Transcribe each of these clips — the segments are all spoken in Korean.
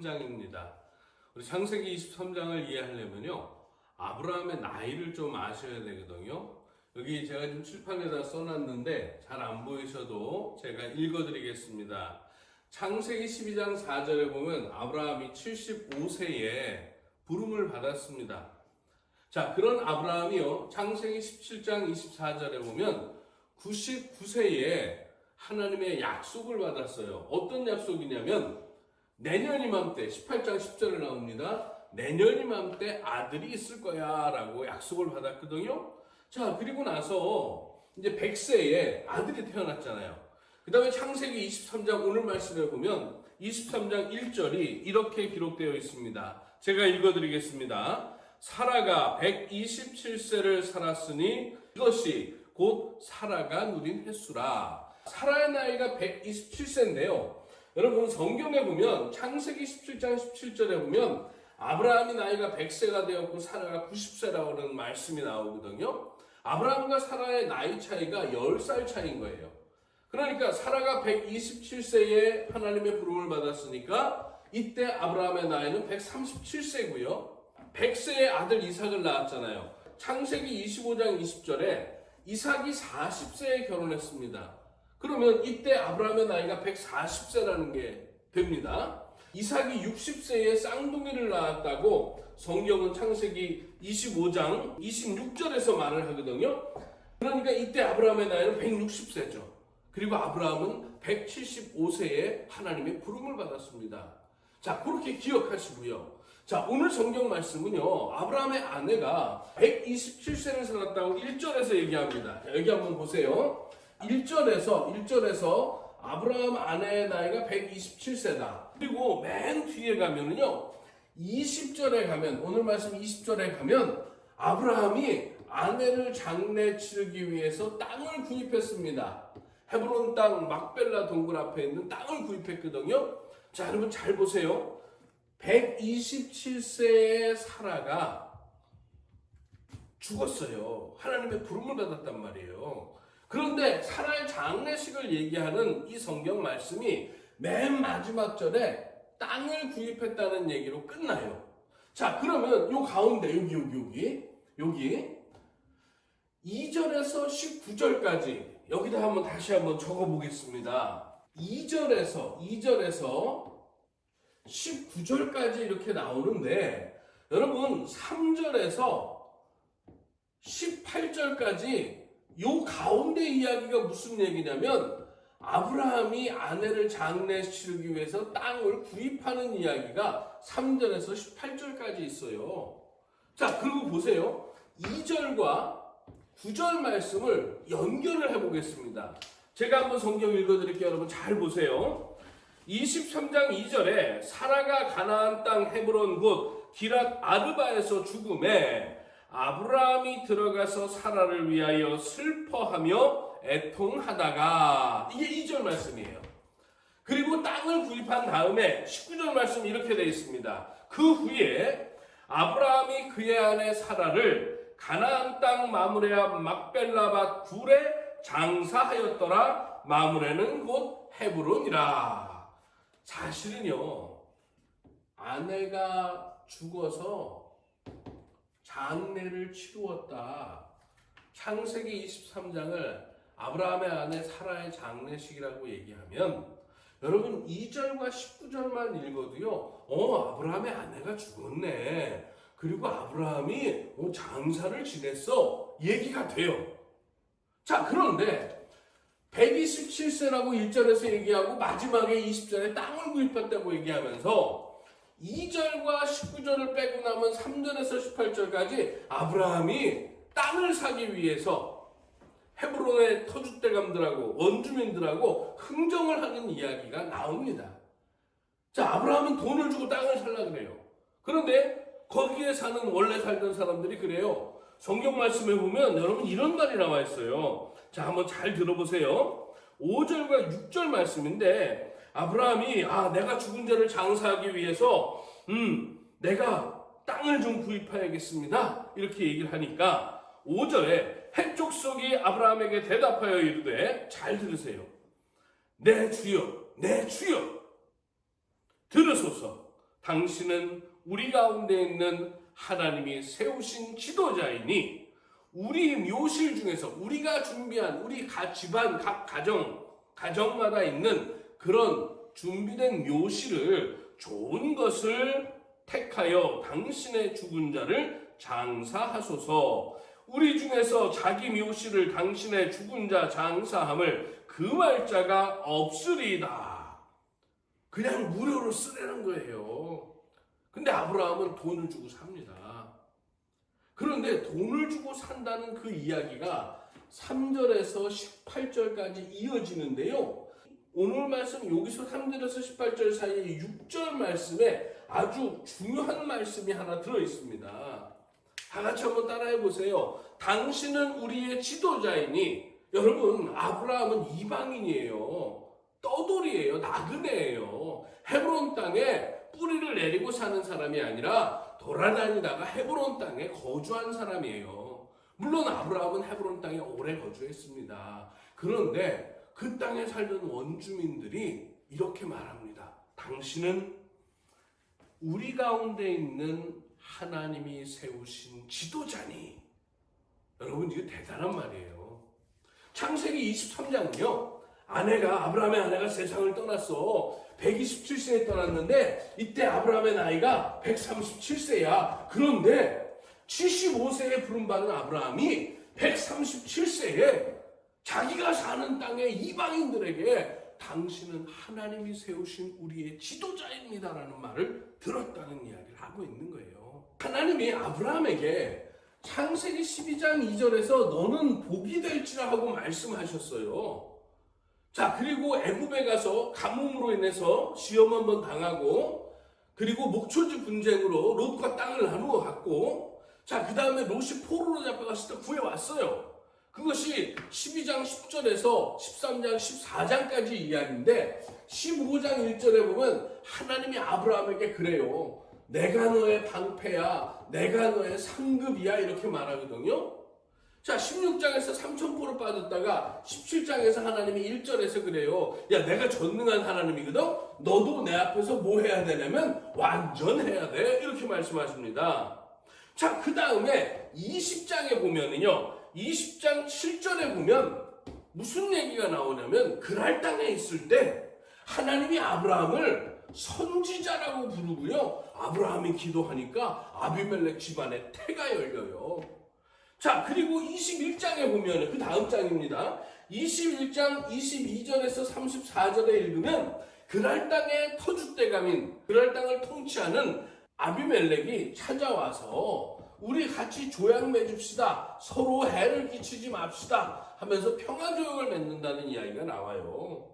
23장입니다. 우리 창세기 23장을 이해하려면요. 아브라함의 나이를 좀 아셔야 되거든요. 여기 제가 지금 칠판에다 써놨는데 잘 안 보이셔도 제가 읽어드리겠습니다. 창세기 12장 4절에 보면 아브라함이 75세에 부름을 받았습니다. 자, 그런 아브라함이요. 창세기 17장 24절에 보면 99세에 하나님의 약속을 받았어요. 어떤 약속이냐면 내년 이맘때 18장 10절에 나옵니다. 내년 이맘때 아들이 있을 거야 라고 약속을 받았거든요. 자, 그리고 나서 이제 100세에 아들이 태어났잖아요. 그 다음에 창세기 23장 오늘 말씀에 보면 23장 1절이 이렇게 기록되어 있습니다. 제가 읽어드리겠습니다. 사라가 127세를 살았으니 이것이 곧 사라가 누린 횟수라. 사라의 나이가 127세인데요. 여러분 성경에 보면 창세기 17장 17절에 보면 아브라함이 나이가 100세가 되었고 사라가 90세라고 하는 말씀이 나오거든요. 아브라함과 사라의 나이 차이가 10살 차이인 거예요. 그러니까 사라가 127세에 하나님의 부름을 받았으니까 이때 아브라함의 나이는 137세고요. 100세에 아들 이삭을 낳았잖아요. 창세기 25장 20절에 이삭이 40세에 결혼했습니다. 그러면 이때 아브라함의 나이가 140세라는 게 됩니다. 이삭이 60세에 쌍둥이를 낳았다고 성경은 창세기 25장 26절에서 말을 하거든요. 그러니까 이때 아브라함의 나이는 160세죠. 그리고 아브라함은 175세에 하나님의 부름을 받았습니다. 자, 그렇게 기억하시고요. 자, 오늘 성경 말씀은요, 아브라함의 아내가 127세를 살았다고 1절에서 얘기합니다. 자, 여기 한번 보세요. 1절에서, 1절에서 아브라함 아내의 나이가 127세다. 그리고 맨 뒤에 가면은요, 20절에 가면, 오늘 말씀 20절에 가면, 아브라함이 아내를 장례 치르기 위해서 땅을 구입했습니다. 헤브론 땅 막벨라 동굴 앞에 있는 땅을 구입했거든요. 자, 여러분 잘 보세요. 127세의 사라가 죽었어요. 하나님의 부름을 받았단 말이에요. 그런데 사라의 장례식을 얘기하는 이 성경 말씀이 맨 마지막 절에 땅을 구입했다는 얘기로 끝나요. 자, 그러면 요 가운데 여기 여기 여기 여기 2절에서 19절까지 여기다 한번 다시 한번 적어 보겠습니다. 2절에서 2절에서 19절까지 이렇게 나오는데 여러분 3절에서 18절까지 요 가운데 이야기가 무슨 얘기냐면 아브라함이 아내를 장례 치르기 위해서 땅을 구입하는 이야기가 3절에서 18절까지 있어요. 자, 그리고 보세요. 2절과 9절 말씀을 연결을 해보겠습니다. 제가 한번 성경 읽어드릴게요. 여러분 잘 보세요. 23장 2절에 사라가 가나안 땅 헤브론 곧 기랏 아르바에서 죽음에 아브라함이 들어가서 사라를 위하여 슬퍼하며 애통하다가 이게 2절 말씀이에요. 그리고 땅을 구입한 다음에 19절 말씀이 이렇게 되어 있습니다. 그 후에 아브라함이 그의 아내 사라를 가나안 땅 마무레 앞 막벨라밭 굴에 장사하였더라. 마무레는 곧 헤브론이라. 사실은요, 아내가 죽어서 장례를 치루었다. 창세기 23장을 아브라함의 아내 사라의 장례식이라고 얘기하면 여러분 2절과 19절만 읽어도요. 어, 아브라함의 아내가 죽었네. 그리고 아브라함이 어, 장사를 지냈어. 얘기가 돼요. 자, 그런데 127세라고 1절에서 얘기하고 마지막에 20절에 땅을 구입했다고 얘기하면서 2절과 19절을 빼고 남은 3절에서 18절까지 아브라함이 땅을 사기 위해서 헤브론의 터줏대감들하고 원주민들하고 흥정을 하는 이야기가 나옵니다. 자, 아브라함은 돈을 주고 땅을 살라 그래요. 그런데 거기에 사는 원래 살던 사람들이 그래요. 성경 말씀에 보면 여러분 이런 말이 나와 있어요. 자, 한번 잘 들어보세요. 5절과 6절 말씀인데 아브라함이 아, 내가 죽은 자를 장사하기 위해서 음, 내가 땅을 좀 구입해야겠습니다. 이렇게 얘기를 하니까 5절에 해족 속이 아브라함에게 대답하여 이르되 잘 들으세요. 내 주여, 내 주여 들으소서. 당신은 우리 가운데 있는 하나님이 세우신 지도자이니 우리 묘실 중에서 우리가 준비한 우리 가 집안 각 가정 가정마다 있는 그런 준비된 묘실을 좋은 것을 택하여 당신의 죽은 자를 장사하소서. 우리 중에서 자기 묘실을 당신의 죽은 자 장사함을 금할 자가 없으리다. 그냥 무료로 쓰라는 거예요. 근데 아브라함은 돈을 주고 삽니다. 그런데 돈을 주고 산다는 그 이야기가 3절에서 18절까지 이어지는데요. 오늘 말씀 여기서 3절에서 18절 사이에 6절 말씀에 아주 중요한 말씀이 하나 들어 있습니다. 다 같이 한번 따라해 보세요. 당신은 우리의 지도자이니 여러분 아브라함은 이방인이에요. 떠돌이에요. 나그네예요. 헤브론 땅에 뿌리를 내리고 사는 사람이 아니라 돌아다니다가 헤브론 땅에 거주한 사람이에요. 물론 아브라함은 헤브론 땅에 오래 거주했습니다. 그런데 그 땅에 살던 원주민들이 이렇게 말합니다. 당신은 우리 가운데 있는 하나님이 세우신 지도자니. 여러분, 이거 대단한 말이에요. 창세기 23장은요, 아내가, 아브라함의 아내가 세상을 떠났어. 127세에 떠났는데, 이때 아브라함의 나이가 137세야. 그런데 75세에 부름받은 아브라함이 137세에 자기가 사는 땅의 이방인들에게 당신은 하나님이 세우신 우리의 지도자입니다라는 말을 들었다는 이야기를 하고 있는 거예요. 하나님이 아브라함에게 창세기 12장 2절에서 너는 복이 될지라 하고 말씀하셨어요. 자, 그리고 애굽에 가서 가뭄으로 인해서 시험 한번 당하고 그리고 목초지 분쟁으로 롯과 땅을 나누어 갖고 자, 그 다음에 롯이 포로로 잡혀갔을 때 구해왔어요. 그것이 12장 10절에서 13장 14장까지 이야기인데 15장 1절에 보면 하나님이 아브라함에게 그래요. 내가 너의 방패야. 내가 너의 상급이야. 이렇게 말하거든요. 자, 16장에서 삼천포로 빠졌다가 17장에서 하나님이 1절에서 그래요. 야, 내가 전능한 하나님이거든? 너도 내 앞에서 뭐 해야 되냐면 완전해야 돼. 이렇게 말씀하십니다. 자, 그 다음에 20장에 보면은요. 20장 7절에 보면 무슨 얘기가 나오냐면 그랄 땅에 있을 때 하나님이 아브라함을 선지자라고 부르고요. 아브라함이 기도하니까 아비멜렉 집안에 태가 열려요. 자, 그리고 21장에 보면 그 다음 장입니다. 21장 22절에서 34절에 읽으면 그랄 땅의 터줏대감인 그랄 땅을 통치하는 아비멜렉이 찾아와서 우리 같이 조약 맺읍시다. 서로 해를 끼치지 맙시다. 하면서 평화 조약을 맺는다는 이야기가 나와요.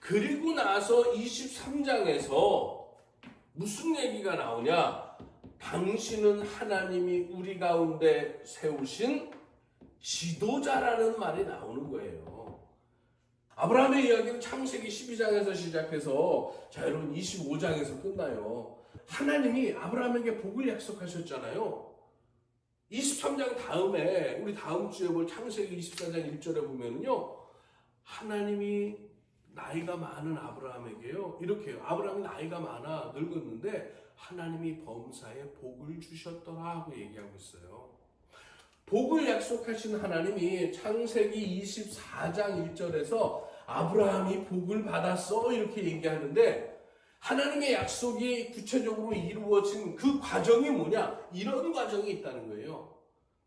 그리고 나서 23장에서 무슨 얘기가 나오냐? 당신은 하나님이 우리 가운데 세우신 지도자라는 말이 나오는 거예요. 아브라함의 이야기는 창세기 12장에서 시작해서 자 여러분 25장에서 끝나요. 하나님이 아브라함에게 복을 약속하셨잖아요. 23장 다음에 우리 다음 주에 볼 창세기 24장 1절에 보면은요. 하나님이 나이가 많은 아브라함에게요. 이렇게요. 아브라함이 나이가 많아 늙었는데 하나님이 범사에 복을 주셨더라 하고 얘기하고 있어요. 복을 약속하신 하나님이 창세기 24장 1절에서 아브라함이 복을 받았어 이렇게 얘기하는데 하나님의 약속이 구체적으로 이루어진 그 과정이 뭐냐? 이런 과정이 있다는 거예요.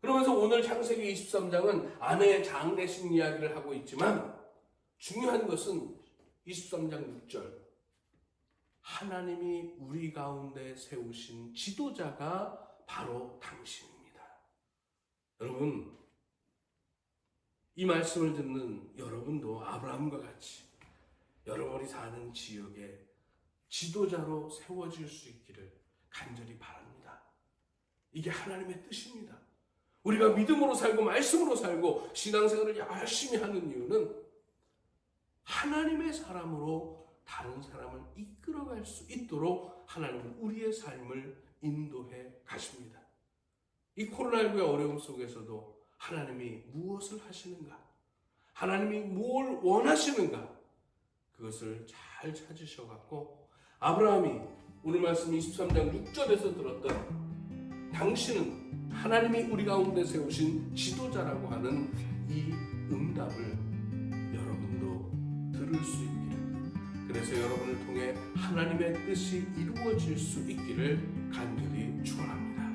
그러면서 오늘 창세기 23장은 아내의 장례식 이야기를 하고 있지만 중요한 것은 23장 6절. 하나님이 우리 가운데 세우신 지도자가 바로 당신입니다. 여러분, 이 말씀을 듣는 여러분도 아브라함과 같이 여러분이 사는 지역에 지도자로 세워질 수 있기를 간절히 바랍니다. 이게 하나님의 뜻입니다. 우리가 믿음으로 살고 말씀으로 살고 신앙생활을 열심히 하는 이유는 하나님의 사람으로 다른 사람을 이끌어갈 수 있도록 하나님은 우리의 삶을 인도해 가십니다. 이 코로나19의 어려움 속에서도 하나님이 무엇을 하시는가? 하나님이 뭘 원하시는가? 그것을 잘 찾으셔갖고 아브라함이 오늘 말씀 23장 6절에서 들었던 당신은 하나님이 우리 가운데 세우신 지도자라고 하는 이 응답을 여러분도 들을 수 있기를 그래서 여러분을 통해 하나님의 뜻이 이루어질 수 있기를 간절히 축원합니다.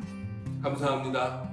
감사합니다.